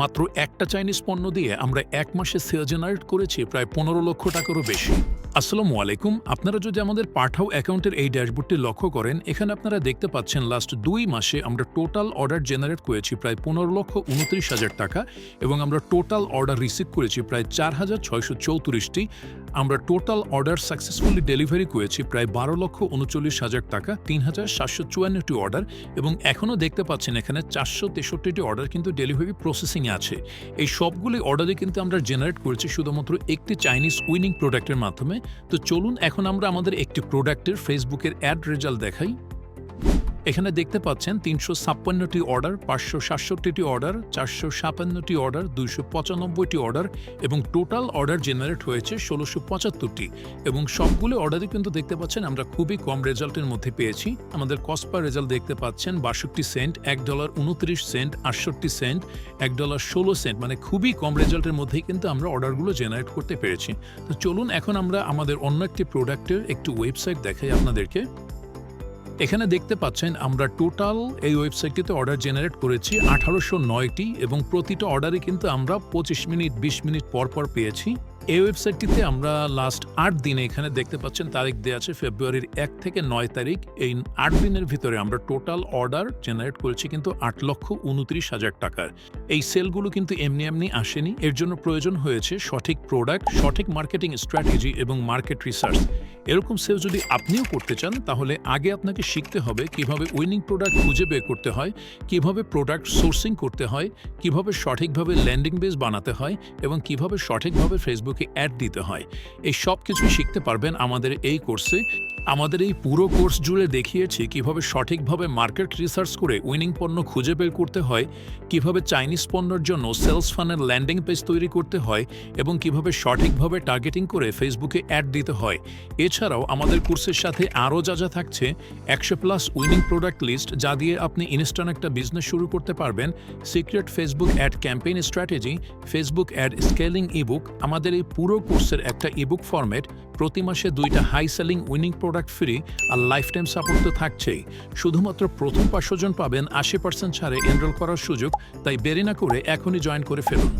মাত্র একটা চাইনিজ পণ্য দিয়ে আমরা এক মাসে সেল জেনারেট করেছি প্রায় পনেরো লক্ষ টাকারও বেশি। আসসালামু আলাইকুম। আপনারা যদি আমাদের পাঠাও অ্যাকাউন্টের এই ড্যাশবোর্ডটি লক্ষ্য করেন, এখানে আপনারা দেখতে পাচ্ছেন লাস্ট দুই মাসে আমরা টোটাল অর্ডার জেনারেট করেছি প্রায় পনেরো লক্ষ উনত্রিশ হাজার টাকা এবং আমরা টোটাল অর্ডার রিসিভ করেছি প্রায় চার হাজার ছয়শো চৌত্রিশটি। আমরা টোটাল অর্ডার সাকসেসফুলি ডেলিভারি করেছি প্রায় বারো লক্ষ উনচল্লিশ হাজার টাকা, তিন হাজার সাতশো চুয়ান্নটি অর্ডার এবং এখনও দেখতে পাচ্ছেন এখানে চারশো তেষট্টিটি অর্ডার কিন্তু ডেলিভারি প্রসেসিংয়ে আছে। এই সবগুলি অর্ডারে কিন্তু আমরা জেনারেট করেছি শুধুমাত্র একটি চাইনিজ উইনিং প্রোডাক্টের মাধ্যমে। তো চলুন এখন আমরা আমাদের একটি প্রোডাক্টের ফেসবুকের অ্যাড রেজাল্ট দেখাই। এখানে দেখতে পাচ্ছেন তিনশো ছাপ্পান্নটি অর্ডার, পাঁচশো সাতষট্টিটি অর্ডার, চারশো সাতান্নটি অর্ডার, দুইশো পঁচানব্বইটি অর্ডার এবং টোটাল অর্ডার জেনারেট হয়েছে ষোলোশো পঁচাত্তরটি এবং সবগুলো অর্ডারই কিন্তু দেখতে পাচ্ছেন আমরা খুবই কম রেজাল্টের মধ্যে পেয়েছি। আমাদের কস্ট পার রেজাল্ট দেখতে পাচ্ছেন বাষট্টি সেন্ট, এক ডলার উনত্রিশ সেন্ট, আটষট্টি সেন্ট, এক ডলার ষোলো সেন্ট মানে খুবই কম রেজাল্টের মধ্যেই কিন্তু আমরা অর্ডারগুলো জেনারেট করতে পেরেছি। তো চলুন এখন আমরা আমাদের অন্য একটি প্রোডাক্টের একটি ওয়েবসাইট দেখাই আপনাদেরকে। এখানে দেখতে পাচ্ছেন আমরা টোটাল এই ওয়েবসাইটটিতে অর্ডার জেনারেট করেছি আঠারোশো নয়টি এবং প্রতিটা অর্ডারে কিন্তু আমরা পঁচিশ মিনিট, বিশ মিনিট পর পর পেয়েছি। এই ওয়েবসাইটটিতে আমরা লাস্ট আট দিনে এখানে দেখতে পাচ্ছেন তারিখ দেওয়া আছে ফেব্রুয়ারির এক থেকে নয় তারিখ। এই আট দিনের ভিতরে আমরা টোটাল অর্ডার জেনারেট করেছি কিন্তু আট লক্ষ উনত্রিশ হাজার টাকার। এই সেলগুলো কিন্তু এমনি এমনি আসেনি। এর জন্য প্রয়োজন হয়েছে সঠিক প্রোডাক্ট সঠিক মার্কেটিং স্ট্র্যাটেজি এবং মার্কেট রিসার্চ এরকম সেল যদি আপনিও করতে চান, তাহলে আগে আপনাকে শিখতে হবে কীভাবে উইনিং প্রোডাক্ট খুঁজে বের করতে হয়, কীভাবে প্রোডাক্ট সোর্সিং করতে হয়, কীভাবে সঠিকভাবে ল্যান্ডিং বেস বানাতে হয় এবং কীভাবে সঠিকভাবে ফেসবুকে অ্যাড দিতে হয়। এই সব কিছুই শিখতে পারবেন আমাদের এই কোর্সে। আমাদের এই পুরো কোর্স জুড়ে দেখিয়েছি কীভাবে সঠিকভাবে মার্কেট রিসার্চ করে উইনিং পণ্য খুঁজে বের করতে হয়, কীভাবে চাইনিজ পণ্যের জন্য সেলস ফানের ল্যান্ডিং পেজ তৈরি করতে হয় এবং কীভাবে সঠিকভাবে টার্গেটিং করে ফেসবুকে অ্যাড দিতে হয়। এছাড়াও আমাদের কোর্সের সাথে আরও যা যা থাকছে, একশো প্লাস উইনিং প্রোডাক্ট লিস্ট যা দিয়ে আপনি ইনস্ট্যান্ট একটা বিজনেস শুরু করতে পারবেন। Secret Facebook ad campaign strategy, Facebook ad scaling ebook, আমাদের এই পুরো কোর্সের একটা ইবুক ফর্মেট প্রতি মাসে দুইটা high selling winning product free আর লাইফ টাইম সাপোর্ট তো থাকছেই। শুধুমাত্র প্রথম পাঁচশো জন পাবেন আশি পার্সেন্ট ছাড়ে এনরোল করার সুযোগ, তাই বেরিনা করে এখনই জয়েন করে ফেলুন।